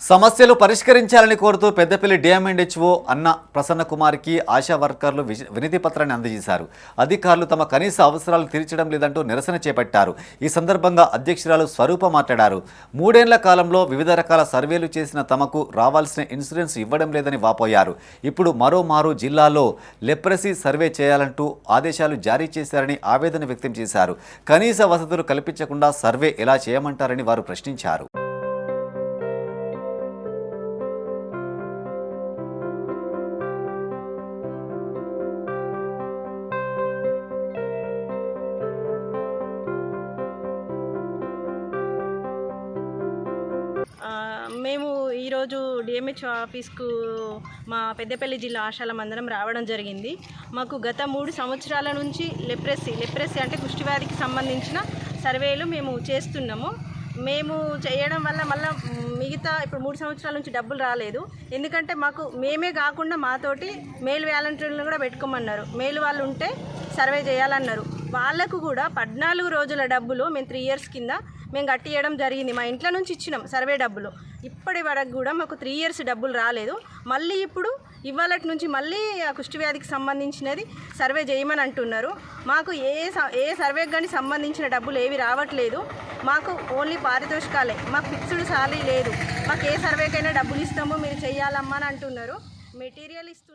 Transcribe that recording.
సమస్యలు పరిష్కరించాలని కోరుతూ పెద్దపల్లి డిఎంఎండ్హెచ్ఓ అన్న ప్రసన్న కుమార్కి ఆశా వర్కర్లు వినతి పత్రాన్ని అందజేశారు. అధికారులు తమ కనీస అవసరాలు తీర్చడం లేదంటూ నిరసన చేపట్టారు. ఈ సందర్భంగా అధ్యక్షురాలు స్వరూప మాట్లాడారు. మూడేళ్ళ కాలంలో వివిధ రకాల సర్వేలు చేసిన తమకు రావాల్సిన ఇన్సూరెన్స్ ఇవ్వడం లేదని వాపోయారు. ఇప్పుడు మరోమారు జిల్లాలో లెప్రసీ సర్వే చేయాలంటూ ఆదేశాలు జారీ చేశారని ఆవేదన వ్యక్తం చేశారు. కనీస వసతులు కల్పించకుండా సర్వే ఎలా చేయమంటారని వారు ప్రశ్నించారు. మేము ఈరోజు డిఎంహెచ్ ఆఫీస్కు మా పెద్దపల్లి జిల్లా ఆశాల మందరం రావడం జరిగింది. మాకు గత మూడు సంవత్సరాల నుంచి లెప్రసీ లెప్రసీ అంటే కుష్టివ్యాధికి సంబంధించిన సర్వేలు మేము చేస్తున్నాము. మేము చేయడం వల్ల మళ్ళీ మిగతా ఇప్పుడు మూడు సంవత్సరాల నుంచి డబ్బులు రాలేదు. ఎందుకంటే మాకు మేమే కాకుండా మాతోటి మేల్ వ్యాలంటీర్లను కూడా పెట్టుకోమన్నారు. మేలు వాళ్ళు ఉంటే సర్వే చేయాలన్నారు. వాళ్ళకు కూడా పద్నాలుగు రోజుల డబ్బులు మేము త్రీ ఇయర్స్ కింద మేము కట్టియడం జరిగింది. మా ఇంట్లో నుంచి ఇచ్చినాం సర్వే డబ్బులు. ఇప్పటి వరకు కూడా మాకు త్రీ ఇయర్స్ డబ్బులు రాలేదు. మళ్ళీ ఇప్పుడు ఇవాళటి నుంచి మళ్ళీ ఆ కుష్టివ్యాధికి సంబంధించినది సర్వే చేయమని అంటున్నారు. మాకు ఏ స- ఏ సర్వేకి కానీ సంబంధించిన డబ్బులు ఏవి రావట్లేదు. మాకు ఓన్లీ పారితోషికాలే. మాకు ఫిక్స్డ్ సాలీ లేదు. మాకు ఏ సర్వేకైనా డబ్బులు ఇస్తామో మీరు చేయాలమ్మా అని అంటున్నారు. మెటీరియల్ ఇస్తున్నారు